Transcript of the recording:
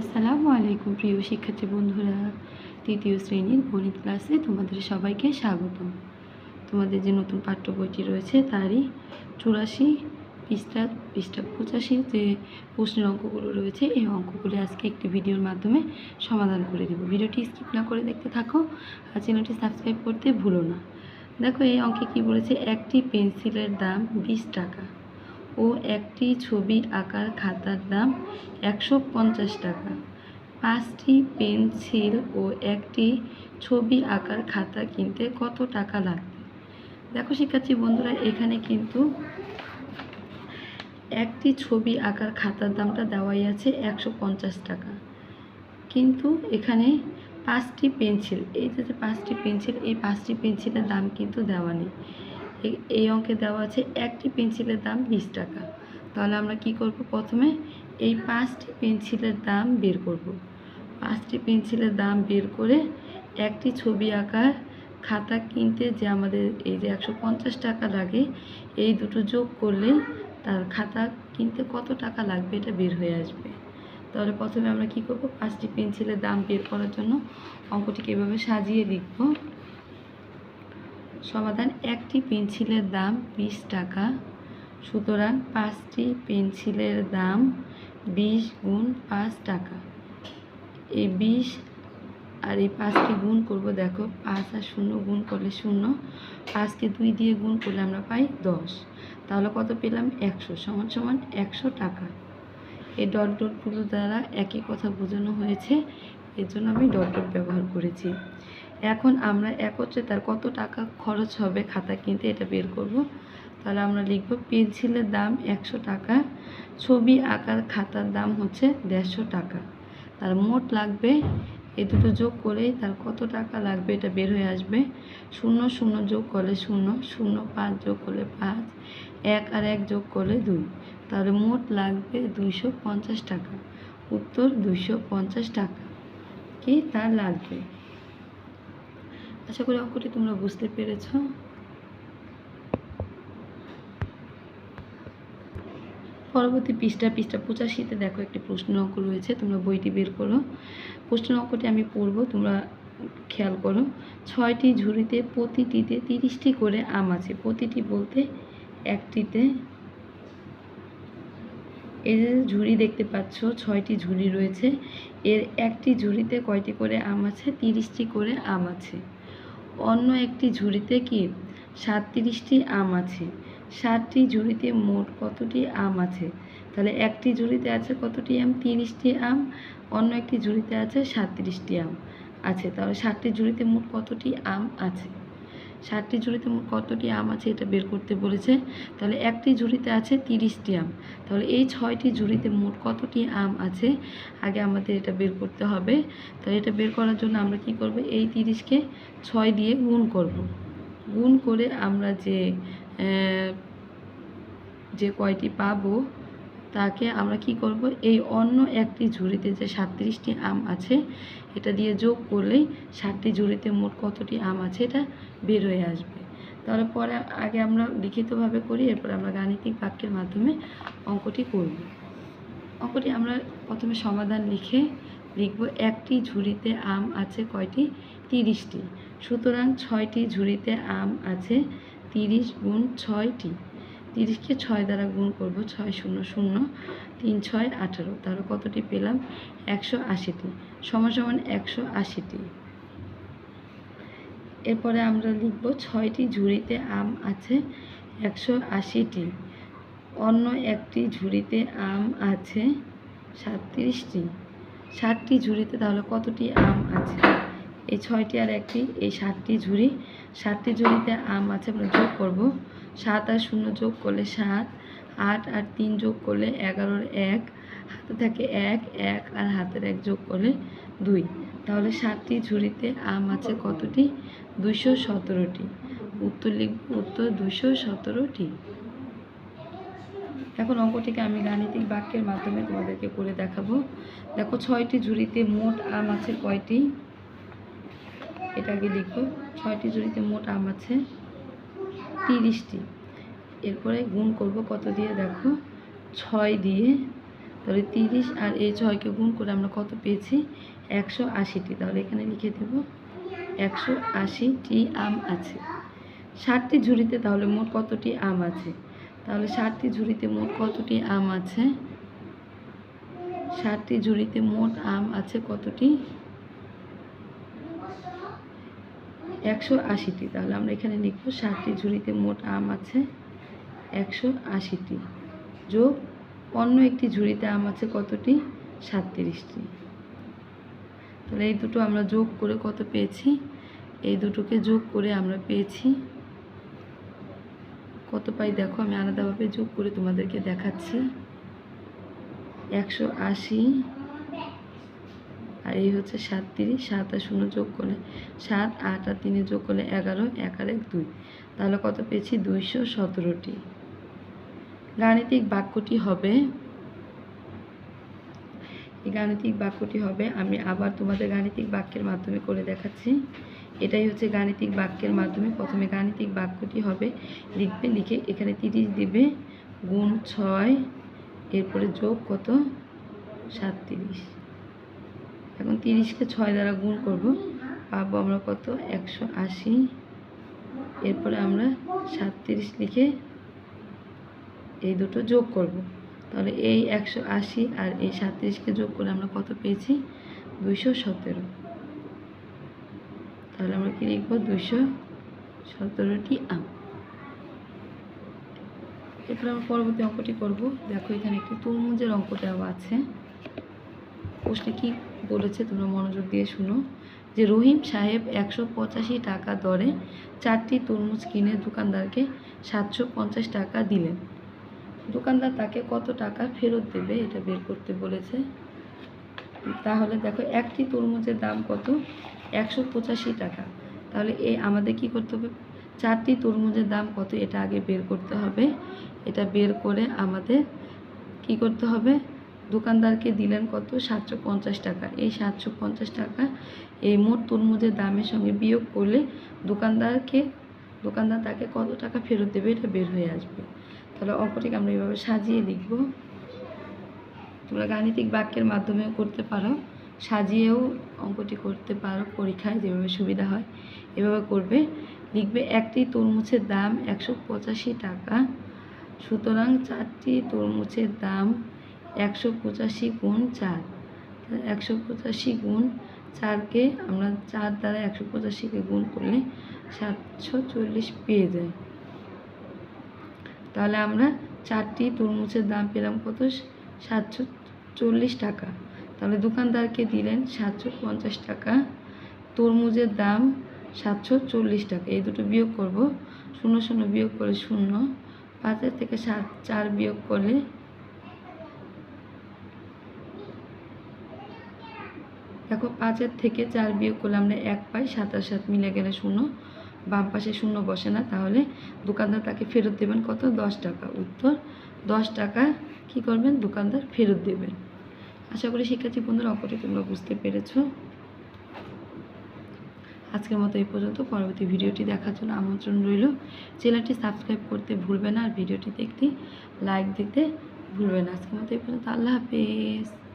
আসসালামু আলাইকুম, প্রিয় শিক্ষার্থী বন্ধুরা। তৃতীয় শ্রেণির গণিত ক্লাসে তোমাদের সবাইকে স্বাগতম তোমাদের যে নতুন পাঠ্য বইটি রয়েছে, তারই চুরাশি পৃষ্ঠা পৃষ্ঠা পঁচাশির যে প্রশ্নের অঙ্কগুলো রয়েছে, এই অঙ্কগুলি আজকে একটি ভিডিওর মাধ্যমে সমাধান করে দেবো। ভিডিওটি স্কিপ না করে দেখতে থাকো আর চ্যানেলটি সাবস্ক্রাইব করতে ভুলো না। দেখো, এই অঙ্কে কি বলেছে? একটি পেন্সিলের দাম বিশ টাকা। ও একটি ছবি আঁকার খাতার দাম একশো পঞ্চাশ টাকা। পাঁচটি পেন্সিল ও একটি ছবি আঁকার খাতা কিনতে কত টাকা লাগবে? দেখো শিক্ষার্থী বন্ধুরা, এখানে কিন্তু একটি ছবি আঁকার খাতার দামটা দেওয়াই আছে একশো পঞ্চাশ টাকা। কিন্তু এখানে পাঁচটি পেন্সিল, এই যে পাঁচটি পেন্সিল, এই পাঁচটি পেন্সিলের দাম কিন্তু দেওয়া নেই। এই- অঙ্কে দেওয়া আছে একটি পেন্সিলের দাম বিশ টাকা। তাহলে আমরা কি করব প্রথমে? এই পাঁচটি পেন্সিলের দাম বের করব। পাঁচটি পেন্সিলের দাম বের করে একটি ছবি আঁকার খাতা কিনতে যে আমাদের এই যে একশো পঞ্চাশ টাকা লাগে, এই দুটো যোগ করলে তার খাতা কিনতে কত টাকা লাগবে এটা বের হয়ে আসবে। তাহলে প্রথমে আমরা কি করব? পাঁচটি পেন্সিলের দাম বের করার জন্য অঙ্কটিকে এভাবে সাজিয়ে লিখব। সমাধান, একটি পেন্সিলের দাম বিশ টাকা। সুতরাং পাঁচটি পেন্সিলের দাম বিশ গুণ পাঁচ টাকা। এই বিশ আর এই পাঁচটি গুণ করব, দেখো, পাঁচ আর শূন্য গুণ করলে শূন্য, পাঁচকে দুই দিয়ে গুণ করলে আমরা পাই দশ। তাহলে কত পেলাম? একশো, সমান সমান একশো টাকা। এই ডট ডটগুলো দ্বারা একই কথা বোঝানো হয়েছে, এর জন্য আমি ডট ডট ব্যবহার করেছি। এখন আমরা একত্রে তার কত টাকা খরচ হবে খাতা কিনতে এটা বের করব। তাহলে আমরা লিখব পেন্সিলের দাম একশো টাকা, ছবি আঁকার খাতার দাম হচ্ছে দেড়শো টাকা। তার মোট লাগবে, এই দুটো যোগ করে তার কত টাকা লাগবে এটা বের হয়ে আসবে। শূন্য শূন্য যোগ করলে শূন্য শূন্য পাঁচ যোগ করলে পাঁচ, এক আর এক যোগ করলে দুই। তাহলে মোট লাগবে দুইশো পঞ্চাশ টাকা, উত্তর দুইশো পঞ্চাশ টাকা। কি তার লাগবে? আশা করি অঙ্কটি তোমরা বুঝতে পেরেছ। পরবর্তী পৃষ্ঠা পৃষ্ঠা পঁচাশিতে দেখো একটি প্রশ্ন অঙ্ক রয়েছে, তোমরা বইটি বের করো। প্রশ্ন অঙ্কটি আমি পড়ব, তোমরা খেয়াল করো। ছয়টি ঝুড়িতে প্রতিটিতে তিরিশটি করে আম আছে, প্রতিটি বলতে একটিতে এই যে ঝুড়ি দেখতে পাচ্ছ, ছয়টি ঝুড়ি রয়েছে, এর একটি ঝুড়িতে কয়টি করে আম আছে? তিরিশটি করে আম আছে। অন্য একটি ঝুড়িতে কি সাতত্রিশটি আম আছে? ষাটটি ঝুড়িতে মোট কতটি আম আছে? তাহলে একটি ঝুড়িতে আছে কতটি আম? তিরিশটি আম। অন্য একটি ঝুড়িতে আছে সাতত্রিশটি আম। আছে তাহলে ষাটটি ঝুড়িতে মোট কতটি আম আছে? ষাটটি ঝুড়িতে কতটি আম আছে এটা বের করতে বলেছে। তাহলে একটি ঝুড়িতে আছে তিরিশটি আম। তাহলে এই ছয়টি ঝুড়িতে মোট কতটি আম আছে? আগে আমাদের এটা বের করতে হবে। তাহলে এটা বের করার জন্য আমরা কি করব? এই তিরিশকে ছয় দিয়ে গুণ করব। গুণ করে আমরা যে যে কয়টি পাবো তাকে আমরা কি করব? এই অন্য একটি ঝুড়িতে যে সাতত্রিশটি আম আছে, এটা দিয়ে যোগ করলেই সাতটি ঝুড়িতে মোট কতটি আম আছে এটা বের হয়ে আসবে। তাহলে পরে আগে আমরা লিখিতভাবে করি, এরপর আমরা গাণিতিক বাক্যের মাধ্যমে অঙ্কটি করব। অঙ্কটি আমরা প্রথমে সমাধান লিখে লিখব একটি ঝুড়িতে আম আছে কয়টি? তিরিশটি। সুতরাং ছয়টি ঝুড়িতে আম আছে তিরিশ গুণ ছয়টি। তিরিশকে ছয় দ্বারা গুণ করব, ছয় শূন্য শূন্য, তিন ছয় আঠারো। তাহলে কতটি পেলাম? একশো আশিটি। সমান সমান একশো আশিটি। এরপরে আমরা লিখব ছয়টি ঝুড়িতে আম আছে, একশো আশিটি। অন্য একটি ঝুড়িতে আম আছে সাতত্রিশটি। ষাটটি ঝুড়িতে তাহলে কতটি আম আছে? এই ছয়টি আর একটি, এই সাতটি ঝুড়ি। সাতটি ঝুড়িতে আম আছে আমরা যোগ করব। সাত আর শূন্য যোগ করলে সাত, আট আর তিন যোগ করলে এগারোর এক, হাতে থাকে এক এক আর হাতের এক যোগ করলে দুই। তাহলে সাতটি ঝুড়িতে আম আছে কতটি? দুশো সতেরোটি। উত্তর লিখব, উত্তর দুশো সতেরোটি। এখন অঙ্কটিকে আমি গাণিতিক বাক্যের মাধ্যমে তোমাদেরকে করে দেখাবো। দেখো ছয়টি ঝুড়িতে মোট আম আছে কয়টি? এটা আগে লিখো ছয়টি ঝুড়িতে মোট আম আছে তিরিশটি। এরপরে গুণ করব কত দিয়ে দেখো, ছয় দিয়ে, তাহলে তিরিশ আর এই ছয়কে গুণ করে আমরা কত পেয়েছি? একশো আশিটি। তাহলে এখানে লিখে দেব, একশো আশিটি আম আছে। ষাটটি ঝুড়িতে তাহলে মোট কতটি আম আছে? তাহলে ষাটটি ঝুড়িতে মোট কতটি আম আছে? ষাটটি ঝুড়িতে মোট আম আছে কতটি? একশো আশিটি। তাহলে আমরা এখানে লিখব সাতটি ঝুড়িতে মোট আম আছে একশো আশিটি। যোগ অন্য একটি ঝুড়িতে আম আছে কতটি? সাতত্রিশটি। তাহলে এই দুটো আমরা যোগ করে কত পেয়েছি? এই দুটোকে যোগ করে আমরা পেয়েছি কত পাই? দেখো, আমি আলাদাভাবে যোগ করে তোমাদেরকে দেখাচ্ছি। একশো আশি আর এই হচ্ছে সাতত্রিশ সাত আর শূন্য যোগ করলে সাত, আট আর তিনে যোগ করলে এগারো, এক আর এক দুই। তাহলে কত পেয়েছি? দুইশো সতেরোটি। গাণিতিক বাক্যটি হবে, এই গাণিতিক বাক্যটি হবে, আমি আবার তোমাদের গাণিতিক বাক্যের মাধ্যমে করে দেখাচ্ছি। এটাই হচ্ছে গাণিতিক বাক্যের মাধ্যমে প্রথমে গাণিতিক বাক্যটি হবে, লিখবে, লিখে এখানে তিরিশ দিবে, গুণ ছয়, এরপরে যোগ কত? সাতত্রিশ এখন তিরিশকে ছয় দ্বারা গুণ করব। পাবো আমরা কত? একশো আশি। এরপরে আমরা সাতত্রিশ লিখে এই দুটো যোগ করব। তাহলে এই একশো আশি আর এই সাতত্রিশকে যোগ করে আমরা কত পেয়েছি? দুইশো সতেরো। তাহলে আমরা কি লিখব? দুইশো সতেরোটি আম। এরপরে আমরা পরবর্তী অঙ্কটি করব। দেখো এখানে একটি তরমুজের অঙ্ক দেওয়া আছে। প্রশ্নে কি বলেছে, তোমরা মনোযোগ দিয়ে শুনো। যে রহিম সাহেব একশো পঁচাশি টাকা দরে চারটি তরমুজ কিনে দোকানদারকে সাতশো পঞ্চাশ টাকা দিলেন। দোকানদার তাকে কত টাকা ফেরত দেবে এটা বের করতে বলেছে। তাহলে দেখো, একটি তরমুজের দাম কত? একশো পঁচাশি টাকা। তাহলে এ আমাদের কি করতে হবে? চারটি তরমুজের দাম কত? এটা আগে বের করতে হবে। এটা বের করে আমাদের কি করতে হবে? দোকানদারকে দিলেন কত? সাতশো পঞ্চাশ টাকা। এই সাতশো পঞ্চাশ টাকা এই মোট তরমুজের দামের সঙ্গে বিয়োগ করলে দোকানদারকে, দোকানদার তাকে কত টাকা ফেরত দেবে এটা বের হয়ে আসবে। তাহলে অঙ্কটিকে আমরা এইভাবে সাজিয়ে লিখব। তোমরা গাণিতিক বাক্যের মাধ্যমেও করতে পারো। সাজিয়েও অঙ্কটি করতে পারো পরীক্ষায় যেভাবে সুবিধা হয়, এভাবে করবে। লিখবে, একটি তরমুজের দাম একশো পঁচাশি টাকা। সুতরাং চারটি তরমুজের দাম একশো পঁচাশি গুণ চার। একশো পঁচাশি গুণ চারকে আমরা চার দ্বারা একশো পঁচাশিকে গুণ করলে সাতশো চল্লিশ পেয়ে যাই তাহলে আমরা চারটি তরমুজের দাম পেলাম কত? সাতশো চল্লিশ টাকা। তাহলে দোকানদারকে দিলেন সাতশো পঞ্চাশ টাকা। তরমুজের দাম সাতশো চল্লিশ টাকা। এই দুটো বিয়োগ করব। শূন্য শূন্য বিয়োগ করে শূন্য। পাঁচের থেকে সাত, চার বিয়োগ করলে দেখো পাঁচের থেকে চার বিয়োগ করলে আমরা এক পাই, সাত আর সাত মিলে গেলে শূন্য। বাম পাশে শূন্য বসে না, তাহলে দোকানদার তাকে ফেরত দেবেন কত? দশ টাকা। উত্তর, দশ টাকা কি করবেন? দোকানদার ফেরত দেবেন। আশা করি শিক্ষার্থী বন্ধুরা, অঙ্কটি তোমরা বুঝতে পেরেছ। আজকের মতো এই পর্যন্ত। পরবর্তী ভিডিওটি দেখার জন্য আমন্ত্রণ রইল। চ্যানেলটি সাবস্ক্রাইব করতে ভুলবে না আর ভিডিওটিতে একটি লাইক দিতে ভুলবে না। আজকের মতো এই পর্যন্ত। আল্লাহ হাফেজ।